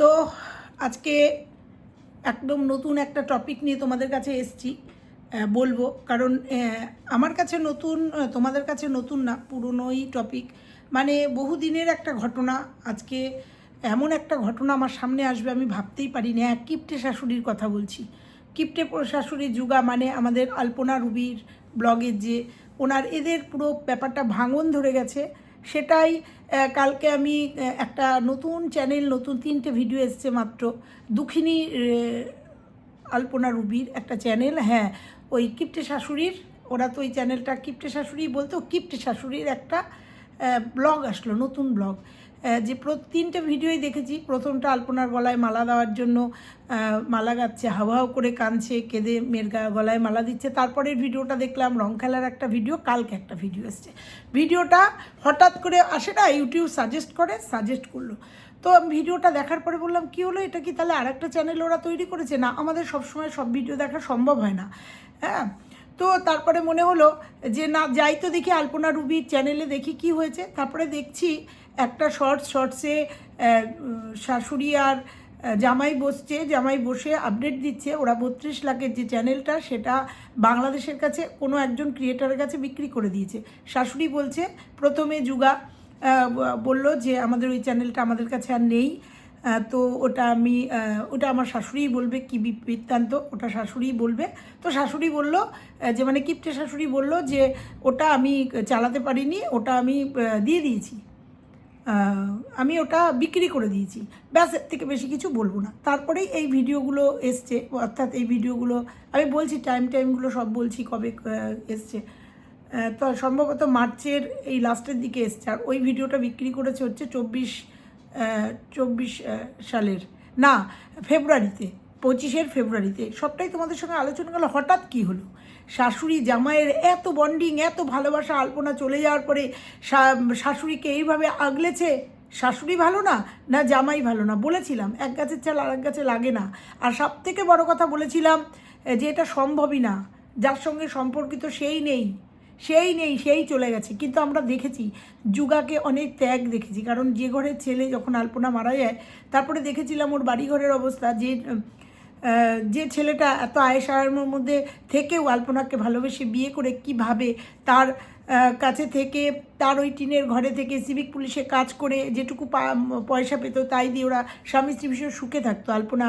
তো আজকে একদম নতুন একটা টপিক নিয়ে তোমাদের কাছে এসছি বলব। কারণ আমার কাছে নতুন তোমাদের কাছে নতুন না, পুরনোই টপিক মানে বহুদিনের একটা ঘটনা, আজকে এমন একটা ঘটনা আমার সামনে আসবে আমি ভাবতেই পারিনি। এক কিপ্টে শাশুড়ির কথা বলছি। কিপ্টে শাশুড়ির যুগা মানে আমাদের আলপনা রুবির ব্লগের যে, ওনার এদের পুরো ব্যাপারটা ভাঙন ধরে গেছে। সেটাই কালকে আমি একটা নতুন চ্যানেল নতুন তিনটে ভিডিও এসছে মাত্র। দুঃখিনী আলপনা রুবির একটা চ্যানেল হ্যাঁ ওই কিপ্টে শাশুড়ির, ওরা তো ওই চ্যানেলটা কিপ্টে শাশুড়ি বলতো, কিপ্টে শাশুড়ির একটা ব্লগ আসলো, নতুন ব্লগ যে তিনটে ভিডিওই দেখেছি। প্রথমটা আলপনার গলায় মালা দেওয়ার জন্য মালা গাচ্ছে হাওয়া হাও করে কাঁদছে, কেঁদে মেয়ের গলায় মালা দিচ্ছে। তারপরের ভিডিওটা দেখলাম, রং খেলার একটা ভিডিও, কালকে একটা ভিডিও এসছে। ভিডিওটা হঠাৎ করে আসে না, ইউটিউব সাজেস্ট করে সাজেস্ট করল। তো ভিডিওটা দেখার পরে বললাম, কি হলো? এটা কি তাহলে আর একটা চ্যানেল ওরা তৈরি করেছে? না, আমাদের সবসময় সব ভিডিও দেখা সম্ভব হয় না। হ্যাঁ? তো তারপরে মনে হলো যে, না, যাই তো দেখি আলপনা রুবির চ্যানেলে দেখি কি হয়েছে। তারপরে দেখছি একটা শর্টস শর্টসে শাশুড়ি আর জামাই বসছে, জামাই বসে আপডেট দিচ্ছে। ওরা বত্রিশ লাখের যে চ্যানেলটা সেটা বাংলাদেশের কাছে কোনো একজন ক্রিয়েটারের কাছে বিক্রি করে দিয়েছে। শাশুড়ি বলছে, প্রথমে যুগা বলল যে আমাদের ওই চ্যানেলটা আমাদের কাছে আর নেই। তো ওটা আমি ওটা আমার শাশুড়িই বলবে কি বৃত্তান্ত। ওটা শাশুড়িই বলবে। তো শাশুড়ি বলল যে মানে কিপ্টে শাশুড়ি বলল যে, ওটা আমি চালাতে পারিনি, ওটা আমি দিয়ে দিয়েছি। আমি ওটা বিক্রি করে দিয়েছি। ব্যাস, এর থেকে বেশি কিছু বলব না। তারপরেই এই ভিডিওগুলো এসছে, অর্থাৎ এই ভিডিওগুলো, আমি বলছি টাইম টাইমগুলো সব বলছি কবে এসছে। তো সম্ভবত মার্চের এই লাস্টের দিকে এসছে। আর ওই ভিডিওটা বিক্রি করেছে হচ্ছে চব্বিশ চব্বিশ সালের, না, ফেব্রুয়ারিতে, পঁচিশের ফেব্রুয়ারিতে। সবটাই তোমাদের সঙ্গে আলোচনা গেল হঠাৎ কী হলো? শাশুড়ি জামাইয়ের এত বন্ডিং এত ভালোবাসা, আলপনা চলে যাওয়ার পরে শাশুড়িকে এইভাবে আগলেছে? শাশুড়ি ভালো না? না, জামাই ভালো না? বলেছিলাম, এক গাছের চাল আর এক গাছে লাগে না। আর সব থেকে বড় কথা বলেছিলাম যে এটা সম্ভবই না। যার সঙ্গে সম্পর্কিত সেই নেই। সেই নেই, সেই চলে গেছে। কিন্তু আমরা দেখেছি, যুগাকে অনেক ত্যাগ দেখেছি। কারণ যে ঘরের ছেলে যখন আলপনা মারা যায়, তারপরে দেখেছিলাম ওর বাড়িঘরের অবস্থা যে যে ছেলেটা এত আয়েস মধ্যে থেকেও আলপনাকে ভালোবেসে বিয়ে করে কীভাবে তার কাছে থেকে, তার ওই টিনের ঘরে থেকে সিভিক পুলিশে কাজ করে যেটুকু পয়সা পেত, তাই দিয়ে ওরা স্বামী স্ত্রী ভীষণ সুখে থাকতো। আলপনা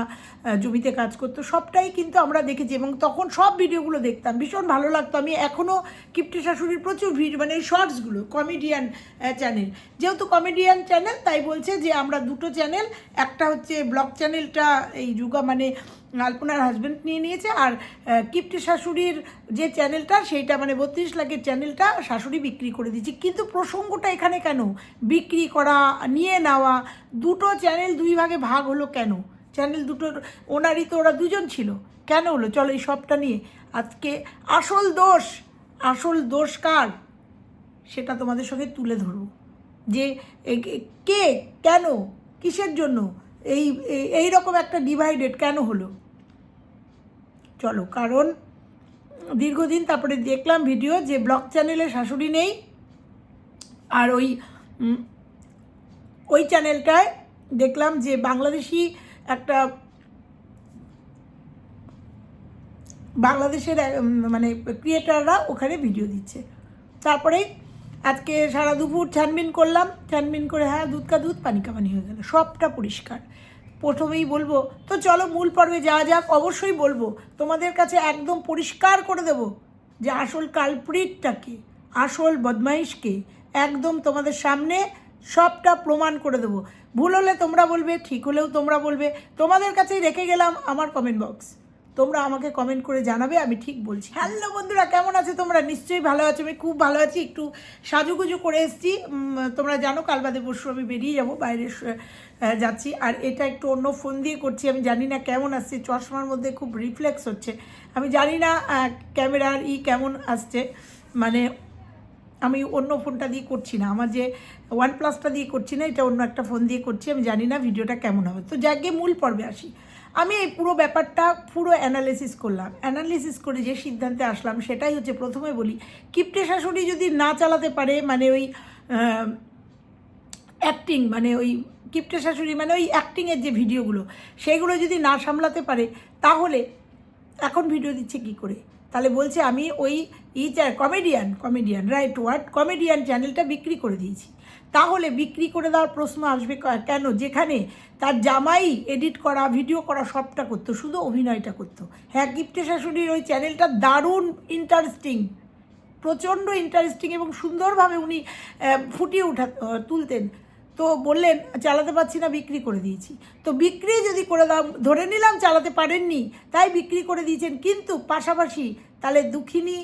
জমিতে কাজ করতো। সবটাই কিন্তু আমরা দেখেছি এবং তখন সব ভিডিওগুলো দেখতাম। ভীষণ ভালো লাগতো। আমি এখনও কিপ্টে শাশুড়ির প্রচুর ভিড় মানে এই শর্টসগুলো, কমেডিয়ান চ্যানেল। যেহেতু কমেডিয়ান চ্যানেল, তাই বলছে যে আমরা দুটো চ্যানেল, একটা হচ্ছে ব্লগ চ্যানেলটা, এই যুগা মানে আলপনার হাজব্যান্ড নিয়ে নিয়েছে আর কিপ্টে শাশুড়ির যে চ্যানেলটা সেইটা মানে বত্রিশ লাখের চ্যানেলটা শাশুড়ি বিক্রি করে দিয়েছে। কিন্তু প্রসঙ্গটা এখানে কেন? বিক্রি করা, নিয়ে নেওয়া, দুটো চ্যানেল দুই ভাগে ভাগ হলো কেন? চ্যানেল দুটোর ওনারই তো ওরা দুজন ছিল। কেন হলো? চলো এই সবটা নিয়ে। আজকে আসল দোষ আসল দোষ কার? সেটা তোমাদের সঙ্গে তুলে ধরবো। যে কে, কেন, কিসের জন্য? এই- এই রকম একটা ডিভাইডেড কেন হলো? চলো, কারণ দীর্ঘদিন তারপরে দেখলাম ভিডিও যে ব্লগ চ্যানেলে শাশুড়ি নেই, আর ওই ওই চ্যানেলটায় দেখলাম যে বাংলাদেশি একটা, বাংলাদেশের মানে ক্রিয়েটাররা ওখানে ভিডিও দিচ্ছে। তারপরে আজকে সারা দুপুর ছানবিন করলাম, ছানবিন করে হ্যাঁ দুধ কা দুধ, পানি পানি হয়ে গেল, সবটা পরিষ্কার। প্রথমেই বলব, তো চলো মূল পর্বে যাওয়া যাক, অবশ্যই বলব, তোমাদের কাছে একদম পরিষ্কার করে দেব যে আসল কালপ্রিটটাকে আসল বদমাইশকে একদম তোমাদের সামনে সবটা প্রমাণ করে দেবো। ভুল হলে তোমরা বলবে, ঠিক হলেও তোমরা বলবে, তোমাদের কাছেই রেখে গেলাম আমার কমেন্ট বক্স তোমরা আমাকে কমেন্ট করে জানাবে, আমি ঠিক বলছি। হ্যালো বন্ধুরা, কেমন আছে তোমরা? নিশ্চয়ই ভালো আছো, আমি খুব ভালো আছি। একটু সাজুগুজু করে এসেছি। তোমরা জানো, কাল বাদে পরশু আমি বেরিয়ে যাব, বাইরে যাচ্ছি। আর এটা একটু অন্য ফোন দিয়ে করছি, আমি জানি না কেমন আসছে। চশমার মধ্যে খুব রিফ্লেক্স হচ্ছে। আমি জানি না ক্যামেরার ই কেমন আসছে। মানে আমি অন্য ফোনটা দিয়ে করছি না। আমার যে ওয়ান প্লাসটা দিয়ে করছি না, এটা অন্য একটা ফোন দিয়ে করছি। আমি জানি না ভিডিওটা কেমন হবে। তো যাকে মূল পর্বে আসি। আমি এই পুরো ব্যাপারটা পুরো অ্যানালিসিস করলাম। অ্যানালিসিস করে যে সিদ্ধান্তে আসলাম, সেটাই হচ্ছে প্রথমে বলি, কিপ্টে শাশুড়ি যদি না চালাতে পারে মানে ওই অ্যাক্টিং মানে ওই কিপ্টে শাশুড়ি মানে ওই অ্যাক্টিংয়ের যে ভিডিওগুলো, সেগুলো যদি না সামলাতে পারে, তাহলে এখন ভিডিও দিচ্ছে কি করে? তাহলে বলছে, আমি ওই, ই comedian comedian right word comedian চ্যানেলটা বিক্রি করে দিয়েছি। তাহলে বিক্রি করে দেওয়ার প্রশ্ন আসবে কেন? যেখানে তার জামাই এডিট করা ভিডিও করা, সবটা করতো, শুধু অভিনয়টা করতো। হ্যাঁ গিফটে শাশুড়ির ওই চ্যানেলটা দারুণ ইন্টারেস্টিং প্রচণ্ড ইন্টারেস্টিং এবং সুন্দরভাবে উনি ফুটিয়ে উঠা তুলতেন। তো বললেন, চালাতে পারছি না, বিক্রি করে দিয়েছি। তো বিক্রি যদি করে দাম ধরে নিলাম চালাতে পারেননি, তাই বিক্রি করে দিয়েছেন, কিন্তু পাশাপাশি তাহলে দুঃখিনী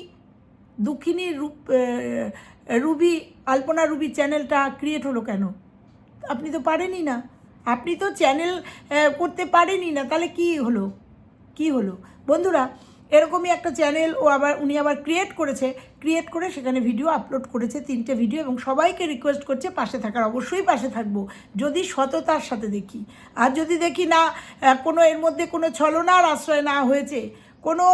দুঃখিনী রূপ রুবি, আলপনা রুবি চ্যানেলটা ক্রিয়েট হলো কেন? আপনি তো পারেনই না। আপনি তো চ্যানেল করতে পারেনই না। তাহলে কি হলো? কি হলো? বন্ধুরা, এরকমই একটা চ্যানেল ও আবার, উনি আবার ক্রিয়েট করেছে। ক্রিয়েট করে সেখানে ভিডিও আপলোড করেছে, তিনটে ভিডিও এবং সবাইকে রিকোয়েস্ট করছে পাশে থাকার। অবশ্যই পাশে থাকব, যদি সততার সাথে দেখি। আর যদি দেখি না কোনো এর মধ্যে কোনো ছলনার আশ্রয় না হয়েছে কোনো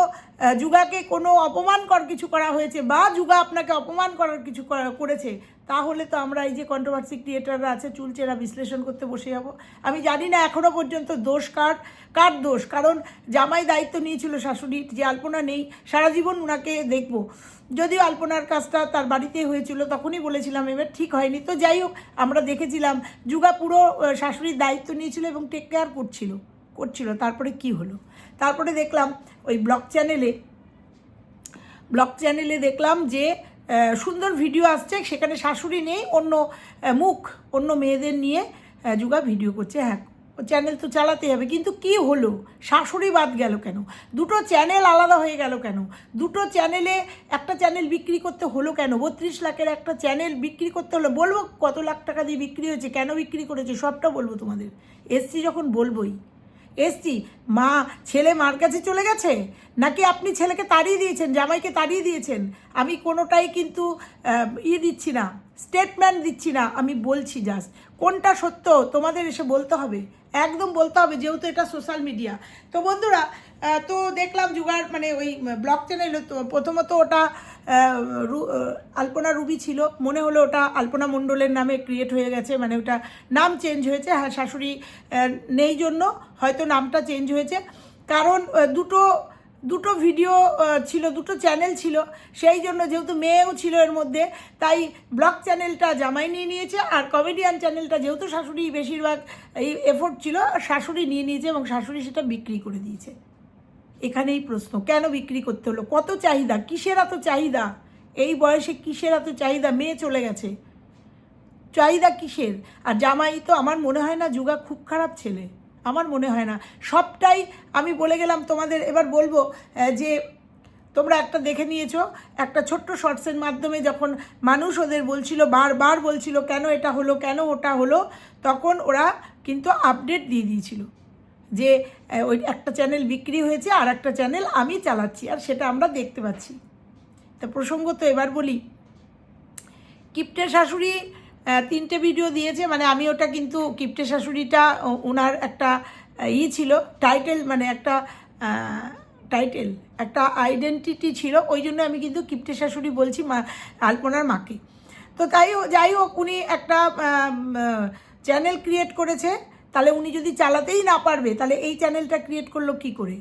যুগাকে কোনো অপমানকর কিছু করা হয়েছে বা যুগা আপনাকে অপমান করার কিছু করেছে, তাহলে তো আমরা এই যে কন্ট্রোভার্সি ক্রিয়েটাররা আছে, চুলচেরা বিশ্লেষণ করতে বসে যাব। আমি জানি না এখনও পর্যন্ত দোষ কার কার দোষ, কারণ জামাই দায়িত্ব নিয়েছিল শাশুড়ির যে আলপনা নেই, সারা জীবন ওনাকে দেখব। যদিও আলপনার কাজটা তার বাড়িতে হয়েছিল, তখনই বলেছিলাম, এবার ঠিক হয়নি। তো যাই হোক, আমরা দেখেছিলাম, যুগা পুরো শাশুড়ির দায়িত্ব নিয়েছিল এবং টেক কেয়ার করছিল করছিল, তারপরে কি হলো? তারপরে দেখলাম ওই ব্লগ চ্যানেলে। ব্লগ চ্যানেলে দেখলাম যে সুন্দর ভিডিও আসছে, সেখানে শাশুড়ি নেই, অন্য মুখ, অন্য মেয়েদের নিয়ে যুগা ভিডিও করছে। হ্যাঁ চ্যানেল তো চালাতে হবে, কিন্তু কি হলো? শাশুড়ি বাদ গেল কেন? দুটো চ্যানেল আলাদা হয়ে গেল কেন? দুটো চ্যানেলে একটা চ্যানেল বিক্রি করতে হলো কেন? বত্রিশ লাখের একটা চ্যানেল বিক্রি করতে হলো, বলব কত লাখ টাকা দিয়ে বিক্রি হয়েছে, কেন বিক্রি করেছে, সবটা বলব তোমাদের। এসছি যখন বলবোই। এসছি। মা ছেলে মার কাছে চলে গেছে? নাকি আপনি ছেলেকে তাড়িয়ে দিয়েছেন জামাইকে তাড়িয়ে দিয়েছেন? আমি কোনোটাই কিন্তু আহ, ই দিচ্ছি না স্টেটমেন্ট দিচ্ছি না আমি বলছি জাস্ট কোনটা সত্য? তোমাদের এসে বলতে হবে। একদম বলতে হবে যেহেতু এটা সোশ্যাল মিডিয়া তো বন্ধুরা তো দেখলাম জুগার মানে ওই ব্লগ চ্যানেল প্রথমত ওটা আলপনা রুবি ছিল। মনে হলো ওটা আলপনা মণ্ডলের নামে ক্রিয়েট হয়ে গেছে মানে ওটা নাম চেঞ্জ হয়েছে। হ্যাঁ শাশুড়ি নেই জন্য হয়তো নামটা চেঞ্জ হয়েছে। কারণ দুটো দুটো ভিডিও ছিল, দুটো চ্যানেল ছিল। সেই জন্য যেহেতু মেয়েও ছিল এর মধ্যে, তাই ব্লগ চ্যানেলটা জামাই নিয়ে নিয়েছে আর কমেডিয়ান চ্যানেলটা যেহেতু শাশুড়ি বেশিরভাগ এই এফোর্ট ছিল শাশুড়ি নিয়ে নিয়েছে এবং শাশুড়ি সেটা বিক্রি করে দিয়েছে। এখানেই প্রশ্ন, কেন বিক্রি করতে হলো? কত চাহিদা? কিসের এত চাহিদা? এই বয়সে কিসের এত চাহিদা? মেয়ে চলে গেছে। চাহিদা কিসের? আর জামাই তো আমার মনে হয় না যুগা খুব খারাপ ছেলে। আমার মনে হয় না। সবটাই আমি বলে গেলাম তোমাদের, এবার বলব যে তোমরা একটা দেখে নিয়েছো, একটা ছোট্ট শর্টসের মাধ্যমে যখন মানুষ ওদের বলছিল, বারবার বলছিল, কেন এটা হলো, কেন ওটা হলো, তখন ওরা কিন্তু আপডেট দিয়ে দিয়েছিল। যে ওই একটা চ্যানেল বিক্রি হয়েছে আর একটা চ্যানেল আমি চালাচ্ছি, আর সেটা আমরা দেখতে পাচ্ছি। তা প্রসঙ্গত এবার বলি কিপ্টে শাশুড়ি তিনটে ভিডিও দিয়েছে মানে আমি ওটা কিন্তু কিপ্টে শাশুড়িটা ওনার একটা ই ছিল টাইটেল মানে একটা টাইটেল একটা আইডেন্টিটি ছিল, ওই জন্য আমি কিন্তু কিপ্টে শাশুড়ি বলছি মা, আলপনার মাকে। তো তাই যাই হোক, উনি একটা চ্যানেল ক্রিয়েট করেছে তাহলে উনি যদি চালাতেই না পারবে, তাহলে এই চ্যানেলটা ক্রিয়েট করল কি করে?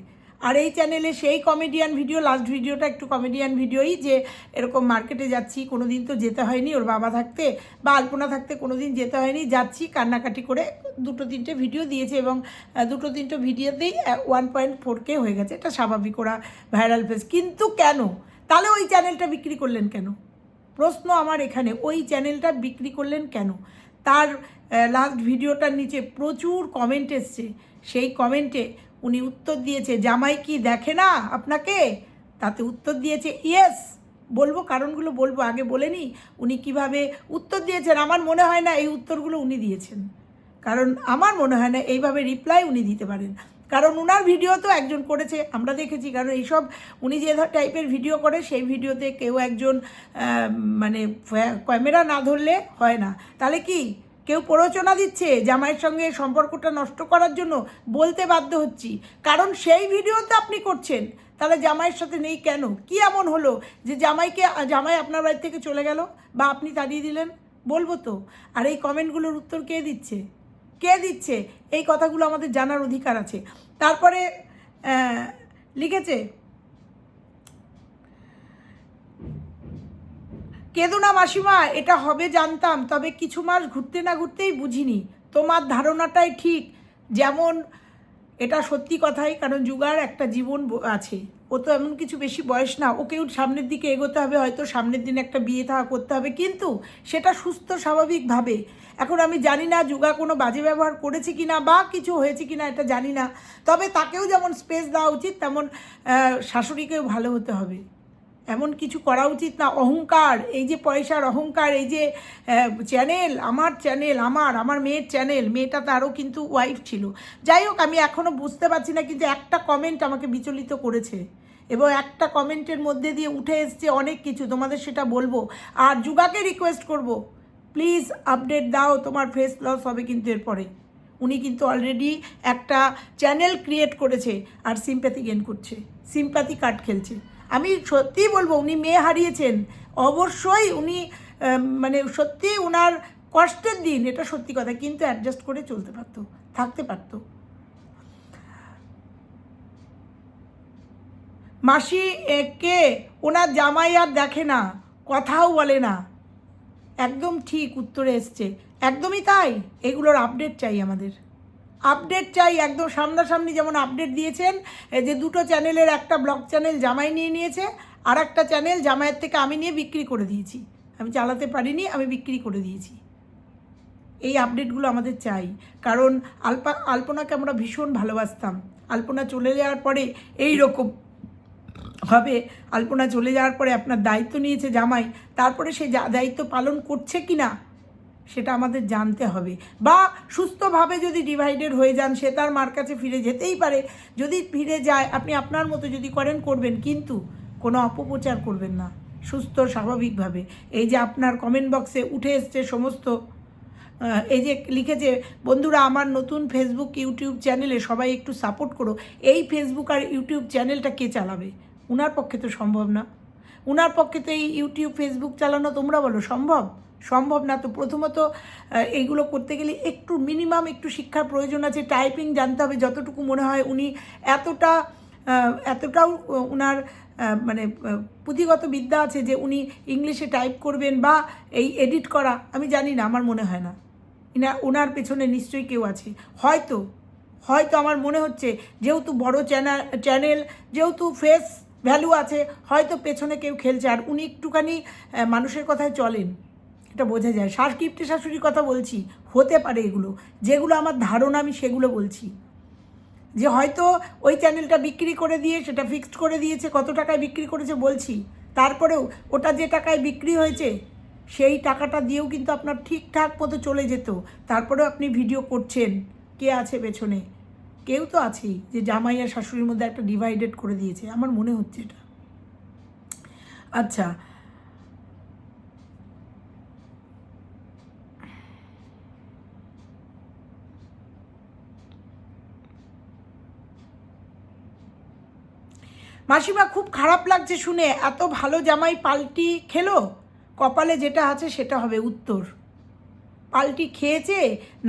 আর এই চ্যানেলে সেই কমেডিয়ান ভিডিও লাস্ট ভিডিওটা একটু কমেডিয়ান ভিডিওই যে এরকম মার্কেটে যাচ্ছি কোনো দিন তো যেতে হয়নি ওর বাবা থাকতে বা আলপনা থাকতে কোনো দিন যেতে হয়নি, যাচ্ছি কান্নাকাটি করে দুটো তিনটে ভিডিও দিয়েছে এবং দুটো তিনটে ভিডিওতেই ওয়ান পয়েন্ট ফোর কে হয়ে গেছে। এটা স্বাভাবিক ওরা ভাইরাল ফেস কিন্তু কেন? তাহলে ওই চ্যানেলটা বিক্রি করলেন কেন? প্রশ্ন আমার এখানে, ওই চ্যানেলটা বিক্রি করলেন কেন? তার লাস্ট ভিডিওটার নিচে প্রচুর কমেন্ট এসছে। সেই কমেন্টে উনি উত্তর দিয়েছে, জামাই কি দেখে না আপনাকে? তাতে উত্তর দিয়েছে ইয়েস বলব, কারণগুলো বলব, আগে বলে নিই। উনি কীভাবে উত্তর দিয়েছেন, আমার মনে হয় না এই উত্তরগুলো উনি দিয়েছেন। কারণ আমার মনে হয় না এইভাবে রিপ্লাই উনি দিতে পারেন। কারণ ওনার ভিডিও তো একজন করেছে, আমরা দেখেছি। কারণ এইসব উনি যে টাইপের ভিডিও করে, সেই ভিডিওতে কেউ একজন মানে ক্যামেরা না ধরলে হয় না। তাহলে কি? কেউ প্ররোচনা দিচ্ছে জামাইয়ের সঙ্গে সম্পর্কটা নষ্ট করার জন্য? বলতে বাধ্য হচ্ছি। কারণ সেই ভিডিওতে আপনি করছেন। তাহলে জামাইয়ের সাথে নেই কেন? কি এমন হলো যে জামাইকে, জামাই আপনার বাড়ি থেকে চলে গেল বা আপনি তাড়িয়ে দিলেন? বলব তো। আর এই কমেন্টগুলোর উত্তর কে দিচ্ছে? কে দিচ্ছে? এই কথাগুলো আমাদের জানার অধিকার আছে। তারপরে লিখেছে, কেঁদো না মাসিমা, এটা হবে জানতাম, তবে কিছু মাস ঘুরতে না ঘুরতেই বুঝিনি। তোমার ধারণাটাই ঠিক, যেমন এটা সত্যি কথাই, কারণ যুগার একটা জীবন আছে। ও তো এমন কিছু বেশি বয়স না, ওকেও সামনের দিকে এগোতে হবে, হয়তো সামনের দিনে একটা বিয়ে থাকা করতে হবে, কিন্তু সেটা সুস্থ স্বাভাবিকভাবে। এখন আমি জানি না যোগা কোনো বাজে ব্যবহার করেছে কি না বা কিছু হয়েছে কি না এটা জানি না। তবে তাকেও যেমন স্পেস দেওয়া উচিত, তেমন শাশুড়িকেও ভালো হতে হবে। এমন কিছু করা উচিত না। অহংকার, এই যে পয়সার অহংকার, এই যে চ্যানেল আমার চ্যানেল আমার আমার মেয়ের চ্যানেল মেয়েটা তারও কিন্তু ওয়াইফ ছিল। যাই হোক, আমি এখনও বুঝতে পারছি না, কিন্তু একটা কমেন্ট আমাকে বিচলিত করেছে। এবং একটা কমেন্টের মধ্যে দিয়ে উঠে এসছে অনেক কিছু, তোমাদের সেটা বলব। আর যুগাকে রিকোয়েস্ট করব। প্লিজ আপডেট দাও, তোমার ফেস লস হবে কিন্তু এরপরে। উনি কিন্তু অলরেডি একটা চ্যানেল ক্রিয়েট করেছে আর সিম্প্যাথি গেন করছে সিম্প্যাথি কার্ড খেলছে। আমি সত্যিই বলব, উনি মেয়ে হারিয়েছেন। অবশ্যই উনি মানে সত্যি ওনার কষ্টের দিন, এটা সত্যি কথা, কিন্তু অ্যাডজাস্ট করে চলতে পারতো, থাকতে পারতো। মাসি এ, কে? ওনার জামাই আর দেখে না কথাও বলে না। একদম ঠিক উত্তরে এসছে। একদমই তাই? এগুলোর আপডেট চাই আমাদের। আপডেট চাই একদম সামনাসামনি যেমন আপডেট দিয়েছেন যে দুটো চ্যানেলের একটা ব্লগ চ্যানেল জামাই নিয়ে নিয়েছে আর একটা চ্যানেল জামাইয়ের থেকে আমি নিয়ে বিক্রি করে দিয়েছি। আমি চালাতে পারিনি আমি বিক্রি করে দিয়েছি। এই আপডেটগুলো আমাদের চাই। কারণ আলপা আলপনাকে আমরা ভীষণ ভালোবাসতাম। আলপনা চলে যাওয়ার পরে এই রকম হবে। আলপনা চলে যাওয়ার পরে আপনার দায়িত্ব নিয়েছে জামাই। তারপরে সে যা- দায়িত্ব পালন করছে কি না সেটা আমাদের জানতে হবে। বা সুস্থভাবে যদি ডিভাইডেড হয়ে যান, সে তার মার কাছে ফিরে যেতেই পারে। যদি ফিরে যায়, আপনি আপনার মতো যদি করেন, করবেন। কিন্তু কোনো অপপ্রচার করবেন না। সুস্থ, স্বাভাবিকভাবে। এই যে আপনার কমেন্ট বক্সে উঠে এসছে সমস্ত এই যে লিখেছে, বন্ধুরা, আমার নতুন ফেসবুক ইউটিউব চ্যানেলে সবাই একটু সাপোর্ট করো। এই ফেসবুক আর ইউটিউব চ্যানেলটা কে চালাবে? উনার পক্ষে তো সম্ভব না। উনার পক্ষে তো এই ইউটিউব, ফেসবুক চালানো তোমরা বলো, সম্ভব? সম্ভব না তো প্রথমত এইগুলো করতে গেলে একটু মিনিমাম একটু শিক্ষার প্রয়োজন আছে। টাইপিং জানতে হবে যতটুকু মনে হয়। উনি এতটা এতটাও উনার মানে পুঁথিগত বিদ্যা আছে যে উনি ইংলিশে টাইপ করবেন বা এই এডিট করা, আমি জানি না, আমার মনে হয় না। ইনা ওনার পেছনে নিশ্চয়ই কেউ আছে। হয়তো হয়তো আমার মনে হচ্ছে, যেহেতু বড় চ্যানেল চ্যানেল, যেহেতু ফেস ভ্যালু আছে, হয়তো পেছনে কেউ খেলছে, আর উনি একটুখানি মানুষের কথায় চলেন, এটা বোঝা যায়। শাসকিপ্টে শাশুড়ির কথা বলছি, হতে পারে এগুলো। যেগুলো আমার ধারণা, আমি সেগুলো বলছি। যে হয়তো ওই চ্যানেলটা বিক্রি করে দিয়ে, সেটা ফিক্সড করে দিয়েছে, কত টাকায় বিক্রি করেছে বলছি। তারপরেও ওটা যে টাকায় বিক্রি হয়েছে, সেই টাকাটা দিয়েও কিন্তু আপনার ঠিকঠাক মতো চলে যেত। তারপরেও আপনি ভিডিও করছেন, কে আছে পেছনে? কেউ তো আছেই যে জামাই আর শাশুড়ির মধ্যে একটা ডিভাইডেড করে দিয়েছে। আমার মনে হচ্ছে এটা। আচ্ছা। মাসিমা, খুব খারাপ লাগছে শুনে। এত ভালো জামাই পাল্টি খেলো? কপালে যেটা আছে সেটা হবে উত্তর। পাল্টি খেয়েছে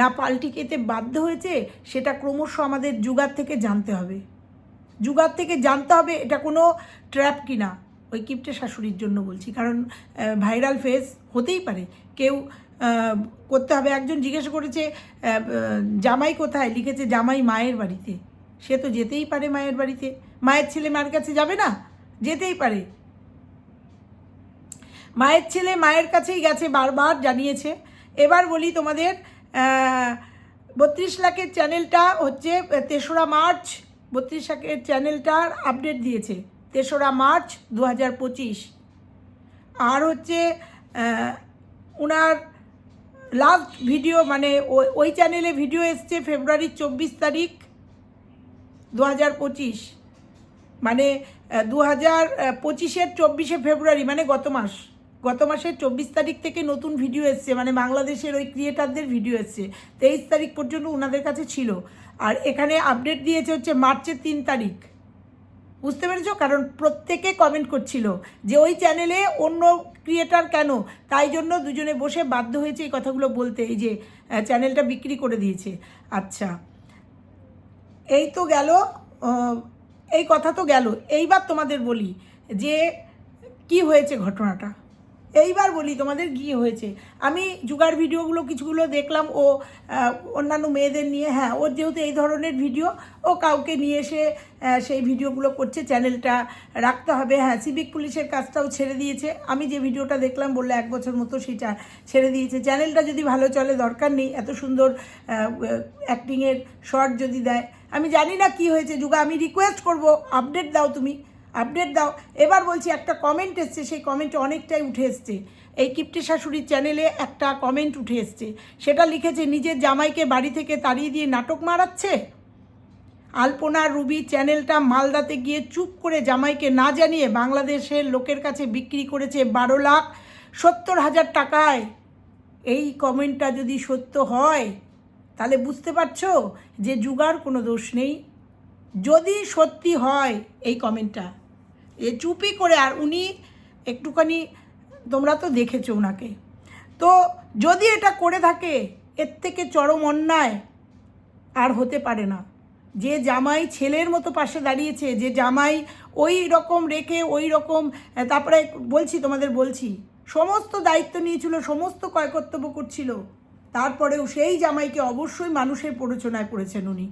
না পাল্টি খেতে বাধ্য হয়েছে, সেটা ক্রমশ আমাদের যুগার থেকে জানতে হবে। যুগার থেকে জানতে হবে এটা কোনো ট্র্যাপ কিনা, ওই কিপ্টে শাশুড়ির জন্য বলছি। কারণ ভাইরাল ফেস হতেই পারে। কেউ করতে হবে। একজন জিজ্ঞেস করেছে জামাই কোথায়? লিখেছে, জামাই মায়ের বাড়িতে। সে তো যেতেই পারে মায়ের বাড়িতে। মায়ের ছেলে মায়ের কাছে যাবে না? যেতেই পারে। মায়ের ছেলে মায়ের কাছেই গেছে, বারবার জানিয়েছে। এবার বলি তোমাদের বত্রিশ লাখের চ্যানেলটা হচ্ছে তেসরা মার্চ, বত্রিশ লাখের চ্যানেলটার আপডেট দিয়েছে, তেসরা মার্চ দু হাজার পঁচিশ। আর হচ্ছে ওনার লাস্ট ভিডিও মানে ওই- চ্যানেলে ভিডিও এসছে ফেব্রুয়ারির চব্বিশ তারিখ দু হাজার পঁচিশ। মানে দু হাজার পঁচিশের চব্বিশে ফেব্রুয়ারি মানে গত মাস। গত মাসের চব্বিশ তারিখ থেকে নতুন ভিডিও এসছে মানে বাংলাদেশের ওই ক্রিয়েটারদের ভিডিও এসছে। তেইশ তারিখ পর্যন্ত ওনাদের কাছে ছিল। আর এখানে আপডেট দিয়েছে হচ্ছে মার্চের তিন তারিখ। বুঝতে পেরেছ? কারণ প্রত্যেকে কমেন্ট করছিল যে ওই চ্যানেলে অন্য ক্রিয়েটার কেন? তাই জন্য দুজনে বসে বাধ্য হয়েছে এই কথাগুলো বলতে, এই যে চ্যানেলটা বিক্রি করে দিয়েছে। আচ্ছা। এই তো গেল এই কথা তো গেল। এইবার তোমাদের বলি যে কি হয়েছে ঘটনাটা? এইবার বলি, তোমাদের কি হয়েছে? আমি জুগার ভিডিওগুলো কিছুগুলো দেখলাম, ও অন্যান্য মেয়েদের নিয়ে হ্যাঁ ওর যেহেতু এই ধরনের ভিডিও, ও কাউকে নিয়ে এসে সেই ভিডিওগুলো করছে, চ্যানেলটা রাখতে হবে। হ্যাঁ সিভিক পুলিশের কাজটাও ছেড়ে দিয়েছে। আমি যে ভিডিওটা দেখলাম, বললে এক বছর মতো সেটা ছেড়ে দিয়েছে। চ্যানেলটা যদি ভালো চলে, দরকার নেই, এত সুন্দর অ্যাক্টিংয়ের শর্ট যদি দেয়। আমি জানি না কি হয়েছে, যুগা, আমি রিকোয়েস্ট করব আপডেট দাও তুমি। আপডেট দাও। এবার বলছি একটা কমেন্ট এসছে, সেই কমেন্টে অনেকটাই উঠে এসছে। এই কিপ্টে শাশুড়ির চ্যানেলে একটা কমেন্ট উঠে এসছে। সেটা লিখেছে, নিজের জামাইকে বাড়ি থেকে তাড়িয়ে দিয়ে নাটক মারাচ্ছে? আলপনা, রুবি চ্যানেলটা মালদাতে গিয়ে চুপ করে জামাইকে না জানিয়ে বাংলাদেশের লোকের কাছে বিক্রি করেছে বারো লাখ সত্তর হাজার টাকায়। এই কমেন্টটা যদি সত্য হয়, তাহলে বুঝতে পারছ যে যুগার কোনো দোষ নেই। যদি সত্যি হয় এই কমেন্টটা এ চুপি করে আর উনি একটুখানি, তোমরা তো দেখেছ ওনাকে তো যদি এটা করে থাকে, এর থেকে চরম অন্যায় আর হতে পারে না। যে জামাই ছেলের মতো পাশে দাঁড়িয়েছে, যে জামাই ওই রকম রেখে, ওই রকম, তারপরে বলছি তোমাদের বলছি, সমস্ত দায়িত্ব নিয়েছিল, সমস্ত কর্তব্য করছিল। তারপরেও সেই জামাইকে অবশ্যই মানুষের প্ররোচনায় পড়েছেন উনি।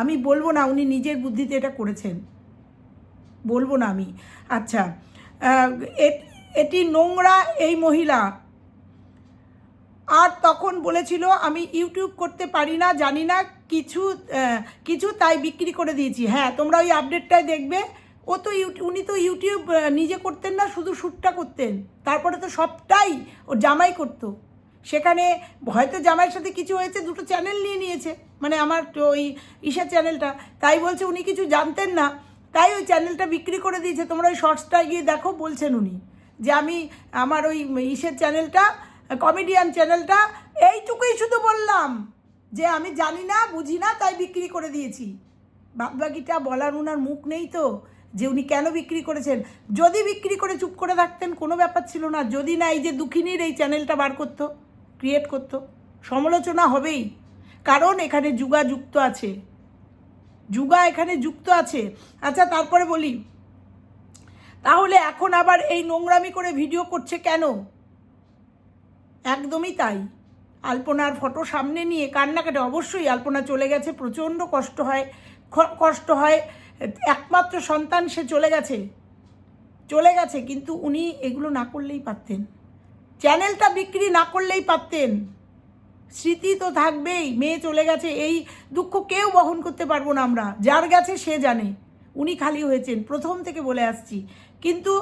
আমি বলব না উনি নিজের বুদ্ধিতে এটা করেছেন। বলব না আমি। আচ্ছা এটি নোংরা এই মহিলা। আর তখন বলেছিল, আমি ইউটিউব করতে পারি না, জানি না, কিছু কিছু তাই বিক্রি করে দিয়েছি। হ্যাঁ তোমরা ওই আপডেটটাই দেখবে। ও তো উনি তো ইউটিউব নিজে করতেন না, শুধু শ্যুটটা করতেন। তারপরে তো সবটাই ওর জামাই করতো। সেখানে হয়তো জামাইয়ের সাথে কিছু হয়েছে, দুটো চ্যানেল নিয়ে নিয়েছে। মানে আমার ওই ঈশার চ্যানেলটা তাই বলছে, উনি কিছু জানতেন না। তাই ওই চ্যানেলটা বিক্রি করে দিয়েছে। তোমরা ওই শর্টসটা গিয়ে দেখো, বলছেন উনি যে আমি আমার ওই ইসের চ্যানেলটা কমেডিয়ান চ্যানেলটা এইটুকুই শুধু বললাম যে আমি জানি না, বুঝি না, তাই বিক্রি করে দিয়েছি। বাদবাকিটা বলার উনার মুখ নেই তো, যে উনি কেন বিক্রি করেছেন। যদি বিক্রি করে চুপ করে থাকতেন, কোনো ব্যাপার ছিল না। যদি না, এই যে দুঃখিনীর এই চ্যানেলটা বার করতো ক্রিয়েট করতো, সমালোচনা হবেই। কারণ এখানে যুগা যুক্ত আছে। যুগা এখানে যুক্ত আছে। আচ্ছা তারপরে বলি। তাহলে এখন আবার এই নোংরামি করে ভিডিও করছে কেন? একদমই তাই। আলপনার ফটো সামনে নিয়ে কান্নাকাটি অবশ্যই আলপনা চলে গেছে, প্রচণ্ড কষ্ট হয় কষ্ট হয়। একমাত্র সন্তান সে চলে গেছে। চলে গেছে, কিন্তু উনি এগুলো না করলেই পারতেন। চ্যানেলটা বিক্রি না করলেই পারতেন। স্মৃতি তো থাকবেই, মেয়ে চলে গেছে, এই দুঃখ কেউ বহন করতে পারব না আমরা, যার গেছে সে জানে, উনি খালি হয়েছেন, প্রথম থেকে বলে আসছি। কিন্তু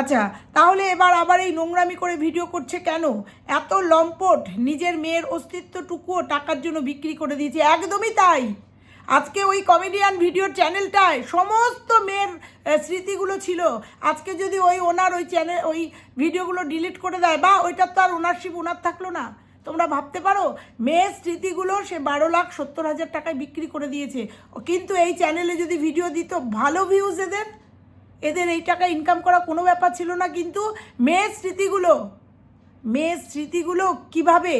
আচ্ছা তাহলে এবার আবার এই নোংরামি করে ভিডিও করছে কেন? এত লম্পট, নিজের মেয়ের অস্তিত্বটুকুও টাকার জন্য বিক্রি করে দিয়েছে, একদমই তাই। আজকে ওই কমেডিয়ান ভিডিওর চ্যানেলটায় সমস্ত মেয়ের স্মৃতিগুলো ছিল। আজকে যদি ওই ওনার ওই চ্যানেল ওই ভিডিওগুলো ডিলিট করে দেয়, বা ওইটার তো আর ওনারশিপ ওনার থাকল না। তোমরা ভাবতে পারো, মেয়ের স্মৃতিগুলো সে বারো লাখ সত্তর হাজার টাকায় বিক্রি করে দিয়েছে। কিন্তু এই চ্যানেলে যদি ভিডিও দিত, ভালো ভিউজ এদের? এদের এই টাকা ইনকাম করা কোনো ব্যাপার ছিল না, কিন্তু মেয়ের স্মৃতিগুলো মেয়ের স্মৃতিগুলো কীভাবে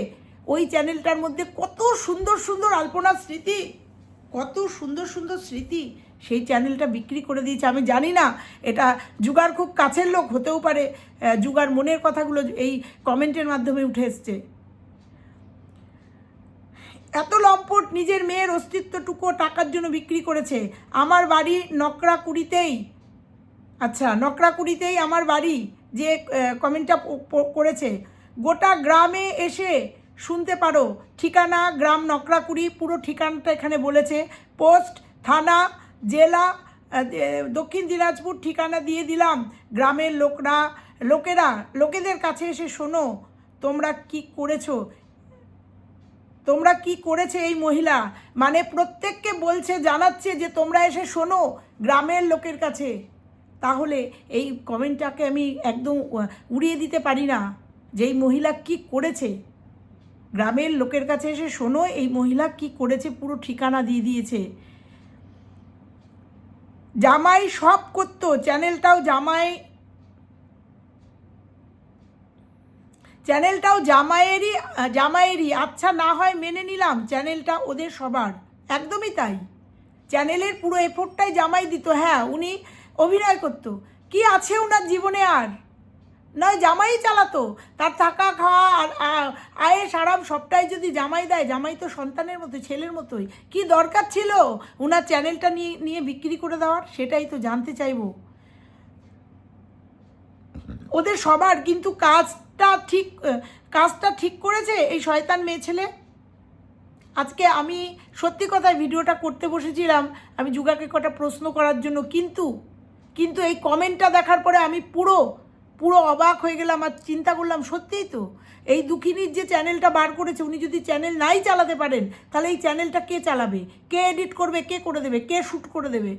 ওই চ্যানেলটার মধ্যে কত সুন্দর সুন্দর আলপনার স্মৃতি, কত সুন্দর সুন্দর স্মৃতি সেই চ্যানেলটা বিক্রি করে দিয়েছে। আমি জানি না, এটা যুগার খুব কাছের লোক হতেও পারে যুগার মনের কথাগুলো এই কমেন্টের মাধ্যমে উঠে এসছে। এত লম্পট নিজের মেয়ের অস্তিত্বটুকু টাকার জন্য বিক্রি করেছে। আমার বাড়ি নকরাকুড়িতেই। আচ্ছা নকরা কুড়িতেই আমার বাড়ি যে কমেন্টটা করেছে। গোটা গ্রামে এসে শুনতে পারো, ঠিকানা গ্রাম নকরাকুড়ি, পুরো ঠিকানাটা এখানে বলেছে। পোস্ট, থানা, জেলা দক্ষিণ দিনাজপুর ঠিকানা দিয়ে দিলাম। গ্রামের লোকরা, লোকেরা, লোকেদের কাছে এসে শোনো, তোমরা কি করেছ? তোমরা কি করেছে এই মহিলা? মানে প্রত্যেককে বলছে, জানাচ্ছে যে তোমরা এসে শোনো গ্রামের লোকের কাছে। তাহলে এই কমেন্টটাকে আমি একদম উড়িয়ে দিতে পারি না যে এই মহিলা কি করেছে। গ্রামের লোকের কাছে এসে শোনো, এই মহিলা কি করেছে, পুরো ঠিকানা দিয়ে দিয়েছে। জামাই সব করতো, চ্যানেলটাও জামাই চ্যানেলটাও জামাইয়েরই জামাইয়েরই। আচ্ছা না হয় মেনে নিলাম, চ্যানেলটা ওদের সবার। একদমই তাই। চ্যানেলের পুরো এফোর্টটাই জামাই দিত। হ্যাঁ উনি অভিনয় করতো। কি আছে ওনার জীবনে আর? নয়, জামাই চালাতো। তার থাকা, খাওয়া আর আয়েস আরাম সবটাই যদি জামাই দেয়, জামাই তো সন্তানের মতো ছেলের মতোই। কি দরকার ছিল ওনার চ্যানেলটা নিয়ে নিয়ে বিক্রি করে দেওয়ার? সেটাই তো জানতে চাইব। ওদের সবার, কিন্তু কাজটা ঠিক কাজটা ঠিক করেছে এই শয়তান মেয়ে ছেলে? আজকে আমি সত্যি কথায় ভিডিওটা করতে বসেছিলাম, আমি যুগাকে কটা প্রশ্ন করার জন্য, কিন্তু কিন্তু এই কমেন্টটা দেখার পরে আমি পুরো পুরো অবাক হয়ে গেলাম আর চিন্তা করলাম, সত্যিই তো, এই দুঃখিনীর যে চ্যানেলটা বার করেছে, উনি যদি চ্যানেল নাই চালাতে পারেন, তাহলে এই চ্যানেলটা কে চালাবে? কে এডিট করবে? কে করে দেবে? কে শ্যুট করে দেবে?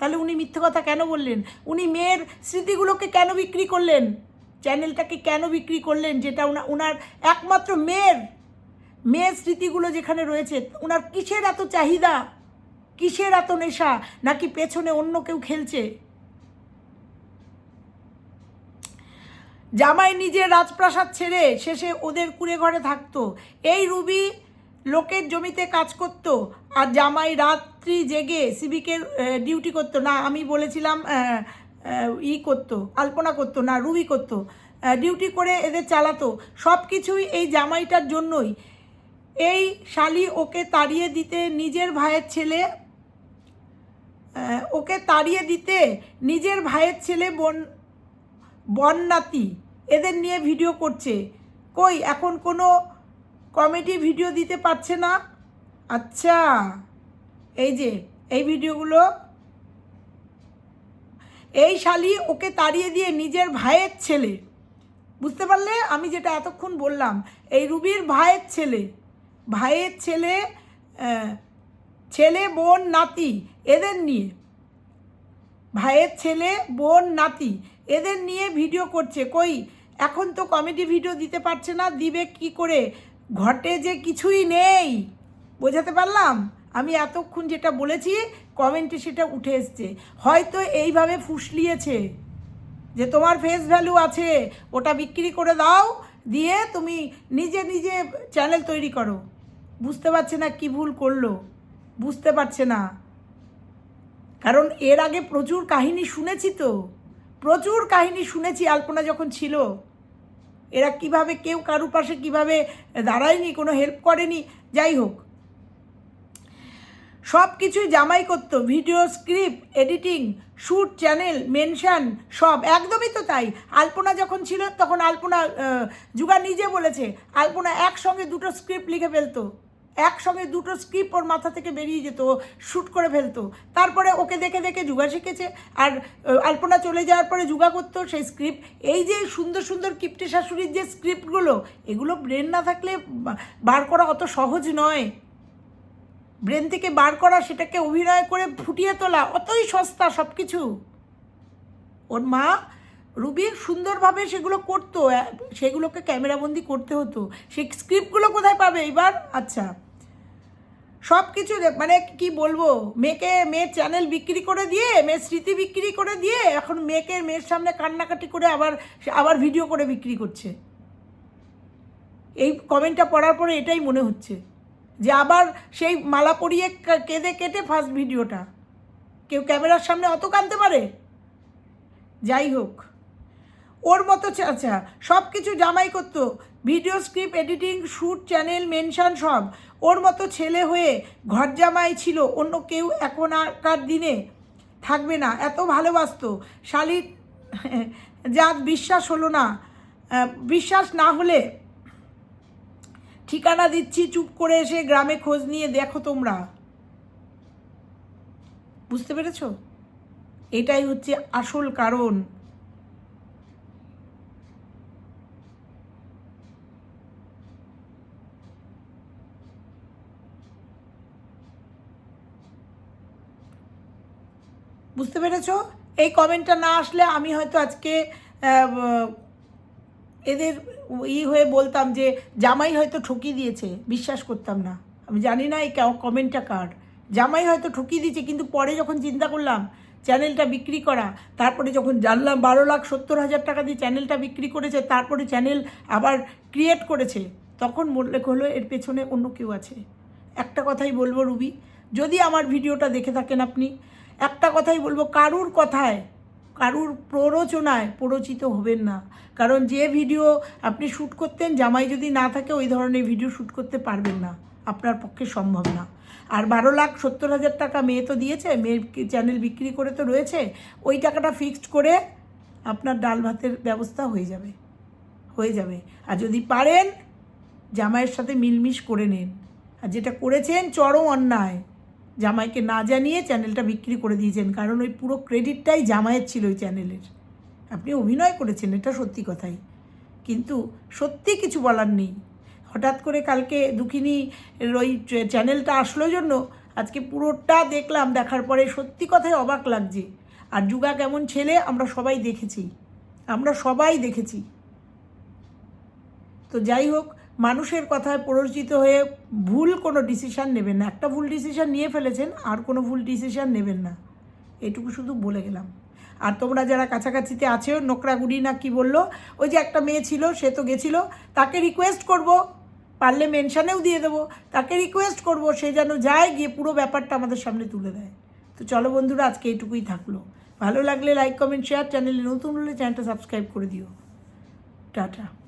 তাহলে উনি মিথ্যে কথা কেন বললেন? উনি মেয়ের স্মৃতিগুলোকে কেন বিক্রি করলেন? চ্যানেলটাকে কেন বিক্রি করলেন, যেটা উনা ওনার একমাত্র মেয়ের মেয়ের স্মৃতিগুলো যেখানে রয়েছে ওনার কিসের এত চাহিদা? কিসের এত নেশা? নাকি পেছনে অন্য কেউ খেলছে? জামাই নিজে রাজপ্রাসাদ ছেড়ে শেষে ওদের কুড়ে ঘরে থাকতো। এই রুবি লোকের জমিতে কাজ করত আর জামাই রাত্রি জেগে সিভিকের ডিউটি করতো। না, আমি বলেছিলাম ই করতো, আলপনা করতো না, রুবি করতো ডিউটি করে এদের চালাতো সব কিছুই এই জামাইটার জন্যই। এই শালি ওকে তাড়িয়ে দিতে নিজের ভাইয়ের ছেলে ওকে তাড়িয়ে দিতে নিজের ভাইয়ের ছেলে বন, বন্নাতি, এদের নিয়ে ভিডিও করছে। কই, এখন কোনো কমেডি ভিডিও দিতে পারছে না? আচ্ছা এই যে, এই ভিডিওগুলো এই শালি ওকে তাড়িয়ে দিয়ে নিজের ভাইয়ের ছেলে। বুঝতে পারলে? আমি যেটা এতক্ষণ বললাম, এই রুবির ভাইয়ের ছেলে। ভাইয়ের ছেলে ছেলে, বোন, নাতি, এদের নিয়ে। ভাইয়ের ছেলে, বোন, নাতি, এদের নিয়ে ভিডিও করছে। কই, এখন তো কমেডি ভিডিও দিতে পারছে না, দিবে কি করে? ঘটে যে কিছুই নেই। বোঝাতে পারলাম? আমি এতক্ষণ যেটা বলেছি কমেন্টে সেটা উঠে এসছে। হয়তো এইভাবে ফুসলিয়েছে যে তোমার ফেস ভ্যালু আছে, ওটা বিক্রি করে দাও, দিয়ে তুমি নিজে নিজে চ্যানেল তৈরি করো। বুঝতে পারছে না কি ভুল করল। বুঝতে পারছে না। কারণ এর আগে প্রচুর কাহিনী শুনেছি তো। প্রচুর কাহিনী শুনেছি আলপনা যখন ছিল। এরা কীভাবে, কেউ কারু পাশে কীভাবে দাঁড়ায়নি, কোনো হেল্প করেনি, যাই হোক। সব কিছুই জামাই করতো video script editing shoot channel mention সব, একদমই তো তাই। আলপনা যখন ছিল, তখন আলপনা যুগা নিজে বলেছে, আলপনা একসঙ্গে দুটো স্ক্রিপ্ট লিখে ফেলতো। একসঙ্গে দুটো স্ক্রিপ্ট ওর মাথা থেকে বেরিয়ে যেত শ্যুট করে ফেলতো। তারপরে ওকে দেখে দেখে যুগা শিখেছে, আর আলপনা চলে যাওয়ার পরে যুগা করতো সেই স্ক্রিপ্ট এই যে সুন্দর সুন্দর কিপ্টে শাশুড়ির যে স্ক্রিপ্টগুলো এগুলো ব্রেন না থাকলে বার করা অত সহজ নয়। ব্রেন থেকে বার করা, সেটাকে অভিনয় করে ফুটিয়ে তোলা, অতই সস্তা সব কিছু ওর মা রুবি সুন্দরভাবে সেগুলো করতো, সেগুলোকে ক্যামেরাবন্দি করতে হতো। সেই স্ক্রিপ্টগুলো কোথায় পাবে? এবার আচ্ছা। সব কিছু মানে কি বলব, মেয়েকে মেয়ের চ্যানেল বিক্রি করে দিয়ে, মেয়ের স্মৃতি বিক্রি করে দিয়ে, এখন মেয়েকে মেয়ের সামনে কান্নাকাটি করে আবার আবার ভিডিও করে বিক্রি করছে। এই কমেন্টটা পড়ার পরে এটাই মনে হচ্ছে। যে আবার সেই মালা পরিয়ে কেঁদে কেটে ফার্স্ট ভিডিওটা। কেউ ক্যামেরার সামনে অত কাঁদতে পারে? যাই হোক। ওর মতো আচ্ছা সব কিছু জামাই করতো। Video script, editing shoot channel, mention সব। ওর মতো ছেলে হয়ে ঘর জামাই ছিল, অন্য কেউ এখন এখনকার দিনে থাকবে না। এত ভালোবাসতো। শালির যাক, বিশ্বাস হলো না। বিশ্বাস না হলে ঠিকানা দিচ্ছি, চুপ করে এসে গ্রামে খোঁজ নিয়ে দেখো তোমরা। বুঝতে পেরেছ? এটাই হচ্ছে আসল কারণ। বুঝতে পেরেছ? এই কমেন্টটা না আসলে আমি হয়তো আজকে এদের ই হয়ে বলতাম যে, জামাই হয়তো ঠকিয়ে দিয়েছে। বিশ্বাস করতাম না। আমি জানি না এই কমেন্টটা কার। জামাই হয়তো ঠকিয়ে দিয়েছে, কিন্তু পরে যখন চিন্তা করলাম চ্যানেলটা বিক্রি করা, তারপরে যখন জানলাম বারো লাখ সত্তর হাজার টাকা দিয়ে চ্যানেলটা বিক্রি করেছে, তারপরে চ্যানেল আবার ক্রিয়েট করেছে, তখন বললে হলো এর পেছনে অন্য কেউ আছে। একটা কথাই বলব, রুবি, যদি আমার ভিডিওটা দেখে থাকেন আপনি, একটা কথাই বলব, কারুর কথায় কারুর প্ররোচনায় প্ররোচিত হবেন না। কারণ যে ভিডিও আপনি শ্যুট করতেন, জামাই যদি না থাকে, ওই ধরনের ভিডিও শ্যুট করতে পারবেন না। আপনার পক্ষে সম্ভব না। আর বারো লাখ সত্তর হাজার টাকা মেয়ে তো দিয়েছে, মেয়ের চ্যানেল বিক্রি করে তো রয়েছে, ওই টাকাটা ফিক্সড করে আপনার ডাল ভাতের ব্যবস্থা হয়ে যাবে। হয়ে যাবে। আর যদি পারেন, জামাইয়ের সাথে মিলমিশ করে নিন। আর যেটা করেছেন, চরম অন্যায়। জামাইকে না জানিয়ে চ্যানেলটা বিক্রি করে দিয়েছেন, কারণ ওই পুরো ক্রেডিটটাই জামাইয়ের ছিল ওই চ্যানেলের। আপনি অভিনয় করেছেন, এটা সত্যি কথাই। কিন্তু সত্যি কিছু বলার নেই। হঠাৎ করে কালকে দুঃখিনী ওই চ্যানেলটা আসলো জন্য আজকে পুরোটা দেখলাম, দেখার পরে সত্যি কথাই অবাক লাগছে। আর যুগা কেমন ছেলে, আমরা সবাই দেখেছি। আমরা সবাই দেখেছি। তো যাই হোক মানুষের কথায় প্ররোচিত হয়ে ভুল কোনো ডিসিশান নেবেন না। একটা ভুল ডিসিশান নিয়ে ফেলেছেন, আর কোনো ভুল ডিসিশান নেবেন না। এটুকু শুধু বলে গেলাম। আর তোমরা যারা কাছাকাছিতে আছেও, নোকরাগুড়ি না কি বলল, ওই যে একটা মেয়ে ছিল, সে তো গেছিল, তাকে রিকোয়েস্ট করব, পারলে মেনশানেও দিয়ে দেবো। তাকে রিকোয়েস্ট করব, সে যেন যায়, গিয়ে পুরো ব্যাপারটা আমাদের সামনে তুলে দেয়। তো চলো বন্ধুরা, আজকে এইটুকুই থাকল। ভালো লাগলে লাইক কমেন্ট শেয়ার চ্যানেলে নতুন হলে চ্যানেলটা সাবস্ক্রাইব করে দিও। টাটা।